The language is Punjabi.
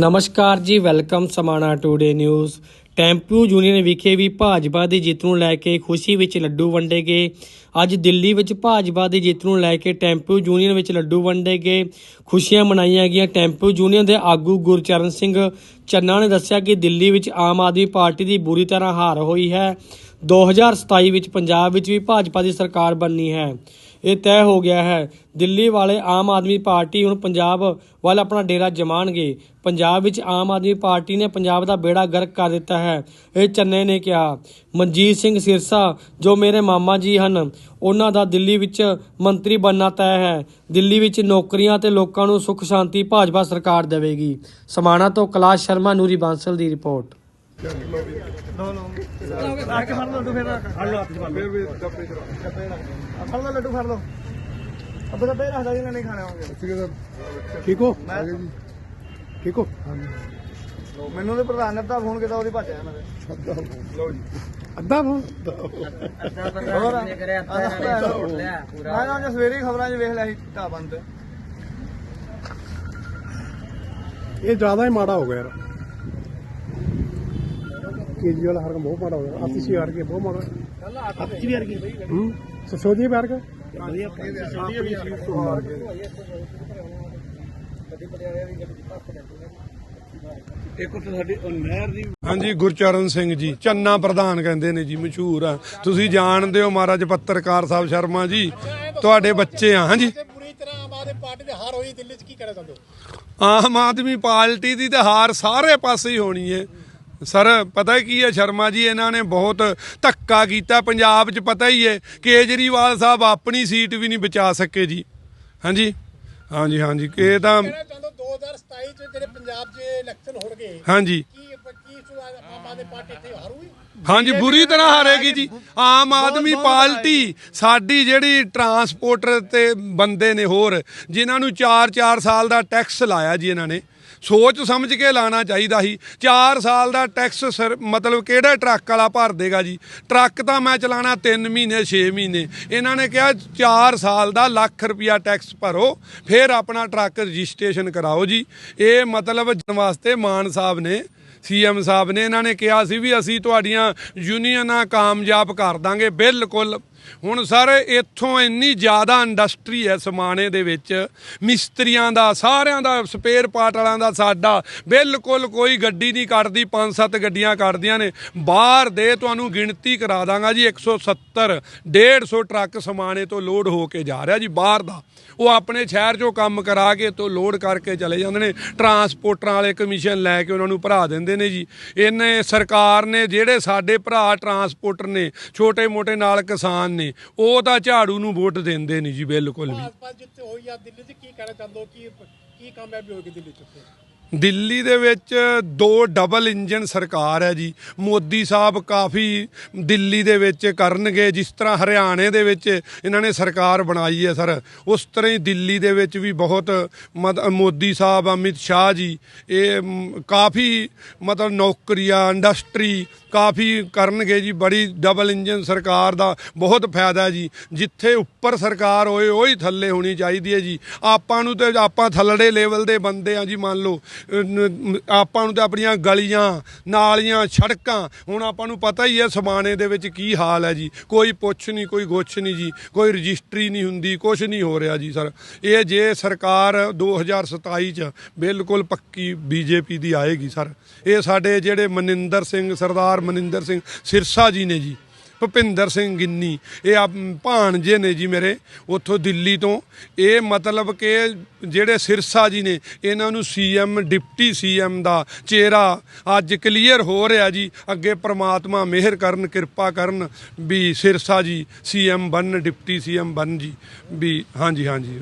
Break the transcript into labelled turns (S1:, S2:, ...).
S1: ਨਮਸਕਾਰ ਜੀ, welcome Samana today news. Tempo union ਵਿਖੇ ਵੀ ਭਾਜਪਾ ਦੀ ਜਿੱਤ ਨੂੰ ਲੈ ਕੇ ਖੁਸ਼ੀ ਵਿੱਚ ਲੱਡੂ ਵੰਡੇ ਗਏ। ਅੱਜ ਦਿੱਲੀ ਵਿੱਚ ਭਾਜਪਾ ਦੀ ਜਿੱਤ ਨੂੰ ਲੈ ਕੇ ਟੈਂਪੂ ਯੂਨੀਅਨ ਵਿੱਚ ਲੱਡੂ ਵੰਡੇ ਗਏ। ਖੁਸ਼ੀਆਂ ਮਨਾਈਆਂ ਗਈਆਂ। ਟੈਂਪੂ ਯੂਨੀਅਨ ਦੇ ਆਗੂ ਗੁਰਚਰਨ ਸਿੰਘ ਚੰਨਾ ਨੇ ਦੱਸਿਆ ਕਿ ਦਿੱਲੀ ਵਿੱਚ ਆਮ ਆਦਮੀ ਪਾਰਟੀ ਦੀ ਬੁਰੀ ਤਰ੍ਹਾਂ ਹਾਰ ਹੋਈ ਹੈ। 2027 ਵਿੱਚ ਪੰਜਾਬ ਵਿੱਚ ਵੀ ਭਾਜਪਾ ਦੀ ਸਰਕਾਰ ਬਣਨੀ ਹੈ। ਇਹ ਤੈਅ ਹੋ ਗਿਆ ਹੈ। ਦਿੱਲੀ ਵਾਲੇ ਆਮ ਆਦਮੀ ਪਾਰਟੀ ਹੁਣ ਪੰਜਾਬ ਵੱਲ ਆਪਣਾ ਡੇਰਾ ਜਮਾਣਗੇ। ਪੰਜਾਬ ਵਿੱਚ ਆਮ ਆਦਮੀ ਪਾਰਟੀ ਨੇ ਪੰਜਾਬ ਦਾ ਬੇੜਾ ਗਰਕ ਕਰ ਦਿੱਤਾ ਹੈ, ਇਹ ਚੰਨੇ ਨੇ ਕਿਹਾ। ਮਨਜੀਤ ਸਿੰਘ ਸਿਰਸਾ, ਜੋ ਮੇਰੇ ਮਾਮਾ ਜੀ ਹਨ, ਉਹਨਾਂ ਦਾ ਦਿੱਲੀ ਵਿੱਚ ਮੰਤਰੀ ਬਣਨਾ ਤੈਅ ਹੈ। ਦਿੱਲੀ ਵਿੱਚ ਨੌਕਰੀਆਂ ਤੇ ਲੋਕਾਂ ਨੂੰ ਸੁੱਖ ਸ਼ਾਂਤੀ ਭਾਜਪਾ ਸਰਕਾਰ ਦੇਵੇਗੀ। ਸਮਾਣਾ ਤੋਂ ਕਲਾਸ਼ ਸ਼ਰਮਾ, ਨੂਰੀ ਬਾਂਸਲ ਦੀ ਰਿਪੋਰਟ।
S2: ਆ ਕੇ ਫੜ ਲਓ ਲੱਡੂ ਫੇਰ। ਫੜ ਲਓ ਹੱਥ ਚ ਫੜ ਲਓ।
S3: ਵੀ ਡੱਬੇ ਚ ਰੱਖ।
S2: ਫੜ ਲਓ ਲੱਡੂ ਫੜ ਲਓ। ਅੱਬੇ ਤਾਂ ਬੇ ਰੱਖਦਾ ਜਿਹਨਾਂ ਨਹੀਂ ਖਾਣੇ ਹੋਣਗੇ।
S3: ਠੀਕ ਹੈ
S4: ਠੀਕ ਹੋ?
S2: ਮੈਂ
S4: ਠੀਕ ਹੋ?
S2: ਮੈਨੂੰ ਤੇ ਪ੍ਰਧਾਨ ਨੇ ਤਾਂ ਫੋਨ ਕੀਤਾ ਉਹਦੀ ਭੱਜ ਆਇਆ ਮੈਂ।
S3: ਲਓ ਜੀ।
S4: ਅੱਧਾ ਫੋਨ?
S2: ਹੋਰ ਮੈਂ ਤਾਂ ਅੱਜ ਸਵੇਰੇ ਹੀ ਖਬਰਾਂ 'ਚ ਵੇਖ ਲਿਆ ਸੀ ਢਾਬਾ ਬੰਦ ਤੇ
S4: ਇਹ ਜ਼ਿਆਦਾ ਹੀ ਮਾੜਾ ਹੋ ਗਿਆ ਯਾਰ ਕੇਜਰੀਵਾਲ ਹਰ ਬਹੁਤ ਮਾੜਾ ਹੋ ਗਿਆ ਆਤੀਸ਼ੀ ਹਾਰ ਕੇ ਬਹੁਤ ਮਾੜਾ ਆਤੀਸ਼ੀ ਵੀ ਹਾਰ ਗਈ ਹੂੰ ਸਸੋਦੀਆ ਵੀ ਹਾਰ ਗਿਆ ਵਧੀਆ
S3: ਆਪਣੀ ਸੀਟ ਤੋਂ ਹਾਰ ਕੇ ਹਾਂਜੀ ਗੁਰਚਰਨ ਸਿੰਘ ਜੀ ਚੰਨਾ ਪ੍ਰਧਾਨ ਕਹਿੰਦੇ ਨੇ ਜੀ ਮਸ਼ਹੂਰ ਆ। ਤੁਸੀਂ ਜਾਣਦੇ ਹੋ ਮਹਾਰਾਜ ਪੱਤਰਕਾਰ ਸਾਹਿਬ ਸ਼ਰਮਾ ਜੀ ਤੁਹਾਡੇ ਬੱਚੇ ਆ ਹਾਂਜੀ?
S4: ਪੂਰੀ ਤਰ੍ਹਾਂ ਆਮ ਆਦਮੀ ਪਾਰਟੀ ਦੇ ਹਾਰ ਹੋਈ ਦਿੱਲੀ 'ਚ ਕੀ ਚਾਹੁੰਦੇ ਹੋ?
S3: ਆਮ ਆਦਮੀ ਪਾਰਟੀ ਦੀ ਤਾਂ ਹਾਰ ਸਾਰੇ ਪਾਸੇ ਹੀ ਹੋਣੀ ਹੈ। ਸਰ ਪਤਾ ਕੀ ਹੈ ਸ਼ਰਮਾ ਜੀ ਇਹਨਾਂ ਨੇ ਬਹੁਤ ਧੱਕਾ ਕੀਤਾ। ਪੰਜਾਬ 'ਚ ਪਤਾ ਹੀ ਹੈ ਕੇਜਰੀਵਾਲ ਸਾਹਿਬ ਆਪਣੀ ਸੀਟ ਵੀ ਨਹੀਂ ਬਚਾ ਸਕੇ ਜੀ। ਹਾਂਜੀ? ਹਾਂਜੀ ਹਾਂਜੀ। ਇਹ ਤਾਂ
S4: ਕਹਿਣਾ ਚਾਹੁੰਦੇ 2027 'ਚ ਜਿਹੜੇ ਪੰਜਾਬ 'ਚ ਇਲੈਕਸ਼ਨ ਹੋਣਗੇ
S3: ਹਾਂਜੀ। ਹਾਂਜੀ ਬੁਰੀ ਤਰ੍ਹਾਂ ਹਾਰੇਗੀ ਜੀ। ਆਮ ਆਦਮੀ ਪਾਰਟੀ ਸਾਡੀ ਜਿਹੜੀ ਟਰਾਂਸਪੋਰਟਰ ਤੇ ਬੰਦੇ ਨੇ ਹੋਰ ਜਿਨ੍ਹਾਂ ਨੂੰ 4-4 ਸਾਲ ਦਾ ਟੈਕਸ ਲਾਇਆ ਜੀ ਇਹਨਾਂ ਨੇ। ਸੋਚ ਸਮਝ ਕੇ ਲਾਣਾ ਚਾਹੀਦਾ ਸੀ। 4 ਸਾਲ ਦਾ ਟੈਕਸ ਸਰ, ਮਤਲਬ ਕਿਹੜਾ ਟਰੱਕ ਵਾਲਾ ਭਰ ਦੇਗਾ ਜੀ? ਟਰੱਕ ਤਾਂ ਮੈਂ ਚਲਾਣਾ 3 ਮਹੀਨੇ 6 ਮਹੀਨੇ। ਇਹਨਾਂ ਨੇ ਕਿਹਾ 4 ਸਾਲ ਦਾ ਲੱਖ ਰੁਪਿਆ ਟੈਕਸ ਭਰੋ, ਫਿਰ ਆਪਣਾ ਟਰੱਕ ਰਜਿਸਟ੍ਰੇਸ਼ਨ ਕਰਾਓ ਜੀ। ਇਹ ਮਤਲਬ ਵਾਸਤੇ ਮਾਨ ਸਾਹਿਬ ਨੇ ਸੀਐਮ ਸਾਹਿਬ ਨੇ ਇਹਨਾਂ ਨੇ ਕਿਹਾ ਸੀ ਵੀ ਅਸੀਂ ਤੁਹਾਡੀਆਂ ਯੂਨੀਅਨਾਂ ਕਾਮਯਾਬ ਕਰ ਦਾਂਗੇ, ਬਿਲਕੁਲ ਹੁਣ ਸਰ, ਇੱਥੋਂ ਇੰਨੀ ਜ਼ਿਆਦਾ ਇੰਡਸਟਰੀ ਹੈ ਸਮਾਣੇ ਦੇ ਵਿੱਚ, ਮਿਸਤਰੀਆਂ ਦਾ, ਸਾਰਿਆਂ ਦਾ ਸਪੇਅਰ ਪਾਰਟ ਵਾਲਿਆਂ ਦਾ ਸਾਡਾ, ਬਿਲਕੁਲ ਕੋਈ ਗੱਡੀ ਨਹੀਂ ਕੱਢਦੀ ਪੰਜ ਸੱਤ ਗੱਡੀਆਂ ਕੱਢਦੀਆਂ ਨੇ। ਬਾਹਰ ਦੇ ਤੁਹਾਨੂੰ ਗਿਣਤੀ ਕਰਾ ਦਾਂਗਾ ਜੀ 170 150 ਟਰੱਕ ਸਮਾਣੇ ਤੋਂ ਲੋਡ ਹੋ ਕੇ ਜਾ ਰਿਹਾ ਜੀ ਬਾਹਰ ਦਾ। ਉਹ ਆਪਣੇ ਸ਼ਹਿਰ 'ਚੋਂ ਕੰਮ ਕਰਾ ਕੇ ਤੋਂ ਲੋਡ ਕਰਕੇ ਚਲੇ ਜਾਂਦੇ ਨੇ। ਟਰਾਂਸਪੋਰਟਰਾਂ ਵਾਲੇ ਕਮਿਸ਼ਨ ਲੈ ਕੇ ਉਹਨਾਂ ਨੂੰ ਭਰਾ ਦਿੰਦੇ ਨੇ ਜੀ। ਇਹਨੇ ਸਰਕਾਰ ਨੇ, ਜਿਹੜੇ ਸਾਡੇ ਭਰਾ ਟਰਾਂਸਪੋਰਟਰ ਨੇ, ਛੋਟੇ-ਮੋਟੇ ਨਾਲ ਕਿਸਾਨ ਨੇ, ਉਹ ਤਾਂ ਝਾੜੂ ਨੂੰ ਵੋਟ ਦਿੰਦੇ ਨਹੀਂ ਜੀ, ਬਿਲਕੁਲ ਵੀ।
S4: ਭਾਜਪਾ ਜਿੱਥੇ ਹੋਈ ਆ ਦਿੱਲੀ 'ਚ, ਕੀ ਕਹਿਣਾ ਚਾਹੁੰਦੇ ਹੋ? ਕੀ ਕੀ ਕਾਮਯਾਬੀ ਹੋਏਗੀ ਦਿੱਲੀ 'ਚ
S3: ਦਿੱਲੀ ਦੇ ਵਿੱਚ ਦੋ ਡਬਲ ਇੰਜਨ ਸਰਕਾਰ ਹੈ ਜੀ। ਮੋਦੀ ਸਾਹਿਬ ਕਾਫੀ ਦਿੱਲੀ ਦੇ ਵਿੱਚ ਕਰਨਗੇ, ਜਿਸ ਤਰ੍ਹਾਂ ਹਰਿਆਣੇ ਦੇ ਵਿੱਚ ਇਹਨਾਂ ਨੇ ਸਰਕਾਰ ਬਣਾਈ ਹੈ ਸਰ। ਉਸ ਤਰ੍ਹਾਂ ਹੀ ਦਿੱਲੀ ਦੇ ਵਿੱਚ ਵੀ ਬਹੁਤ ਮਤ- ਮੋਦੀ ਸਾਹਿਬ, ਅਮਿਤ ਸ਼ਾਹ ਜੀ, ਇਹ ਕਾਫੀ ਮਤਲਬ ਨੌਕਰੀਆਂ ਇੰਡਸਟਰੀ ਕਾਫੀ ਕਰਨਗੇ ਜੀ। ਬੜੀ ਡਬਲ ਇੰਜਨ ਸਰਕਾਰ ਦਾ ਬਹੁਤ ਫਾਇਦਾ ਜੀ। ਜਿੱਥੇ ਉੱਪਰ ਸਰਕਾਰ ਹੋਏ, ਉਹੀ ਥੱਲੇ ਹੋਣੀ ਚਾਹੀਦੀ ਹੈ ਜੀ। ਆਪਾਂ ਨੂੰ ਤੇ, ਆਪਾਂ ਥੱਲੜੇ ਲੈਵਲ ਦੇ ਬੰਦੇ ਆ ਜੀ, ਮੰਨ ਲਓ। ਆਪਾਂ ਨੂੰ ਤਾਂ ਆਪਣੀਆਂ ਗਲੀਆਂ, ਨਾਲੀਆਂ, ਸੜਕਾਂ, ਹੁਣ ਆਪਾਂ ਨੂੰ ਪਤਾ ਹੀ ਹੈ ਸਮਾਣੇ ਦੇ ਵਿੱਚ ਕੀ ਹਾਲ ਹੈ ਜੀ। ਕੋਈ ਪੁੱਛ ਨਹੀਂ, ਕੋਈ ਗੁੱਛ ਨਹੀਂ ਜੀ। ਕੋਈ ਰਜਿਸਟਰੀ ਨਹੀਂ ਹੁੰਦੀ ਕੁਝ ਨਹੀਂ ਹੋ ਰਿਹਾ ਜੀ ਸਰ। ਇਹ ਜੇ ਸਰਕਾਰ 2027 ਚ ਬਿਲਕੁਲ ਪੱਕੀ ਬੀਜੇਪੀ ਦੀ ਆਏਗੀ ਸਰ। ਇਹ ਸਾਡੇ ਜਿਹੜੇ ਮਨਿੰਦਰ ਸਿੰਘ, ਸਰਦਾਰ ਮਨਿੰਦਰ ਸਿੰਘ ਸਿਰਸਾ ਜੀ ਨੇ ਜੀ। ਭੁਪਿੰਦਰ ਸਿੰਘ ਗਿੰਨੀ। ਇਹ ਆਪ ਭਾਣਜੇ ਨੇ ਜੀ ਮੇਰੇ, ਉੱਥੋਂ ਦਿੱਲੀ ਤੋਂ। ਇਹ ਮਤਲਬ ਕਿ ਜਿਹੜੇ ਸਿਰਸਾ ਜੀ ਨੇ, ਇਹਨਾਂ ਨੂੰ ਸੀਐਮ ਡਿਪਟੀ ਸੀਐਮ ਦਾ ਚਿਹਰਾ ਅੱਜ ਕਲੀਅਰ ਹੋ ਰਿਹਾ ਜੀ। ਅੱਗੇ ਪ੍ਰਮਾਤਮਾ ਮਿਹਰ ਕਰਨ, ਕਿਰਪਾ ਕਰਨ ਵੀ ਸਿਰਸਾ ਜੀ ਸੀਐਮ ਬਣ, ਡਿਪਟੀ ਸੀਐਮ ਬਣ ਜੀ। ਵੀ ਹਾਂਜੀ ਹਾਂਜੀ।